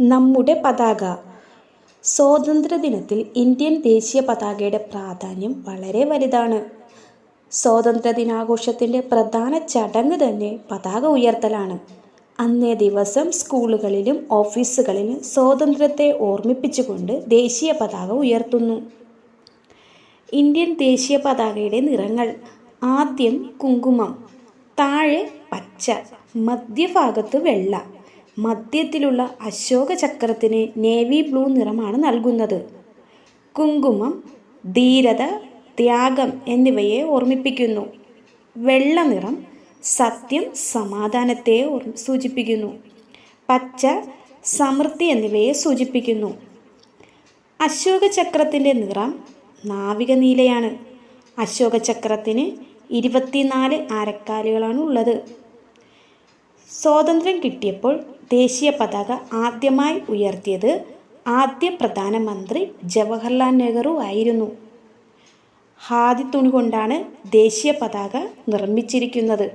നമ്മുടെ പതാക. സ്വാതന്ത്ര്യദിനത്തിൽ ഇന്ത്യൻ ദേശീയ പതാകയുടെ പ്രാധാന്യം വളരെ വലുതാണ്. സ്വാതന്ത്ര്യദിനാഘോഷത്തിന്റെ പ്രധാന ചടങ്ങ് തന്നെ പതാക ഉയർത്തലാണ്. അന്നേ ദിവസം സ്കൂളുകളിലും ഓഫീസുകളിലും സ്വാതന്ത്ര്യത്തെ ഓർമ്മിപ്പിച്ചുകൊണ്ട് ദേശീയ പതാക ഉയർത്തുന്നു. ഇന്ത്യൻ ദേശീയ പതാകയുടെ നിറങ്ങൾ ആദ്യം കുങ്കുമം താഴെ പച്ച മധ്യഭാഗത്ത് വെള്ള. മധ്യത്തിലുള്ള അശോക ചക്രത്തിന് നേവി ബ്ലൂ നിറമാണ് നൽകുന്നത്. കുങ്കുമം ധീരത ത്യാഗം എന്നിവയെ ഓർമ്മിപ്പിക്കുന്നു. വെള്ള നിറം സത്യം സമാധാനത്തെ സൂചിപ്പിക്കുന്നു. പച്ച സമൃദ്ധി എന്നിവയെ സൂചിപ്പിക്കുന്നു. അശോക ചക്രത്തിന്റെ നിറം നാവിക നീലയാണ് അശോക ചക്രത്തിന് ഇരുപത്തിനാല് അരക്കാലുകളാണ് ഉള്ളത് സ്വാതന്ത്ര്യം കിട്ടിയപ്പോൾ ദേശീയ പതാക ആദ്യമായി ഉയർത്തിയത് ആദ്യ പ്രധാനമന്ത്രി ജവഹർലാൽ നെഹ്റു ആയിരുന്നു. ഹാദി തുണി കൊണ്ടാണ് ദേശീയ പതാക നിർമ്മിച്ചിരിക്കുന്നത്.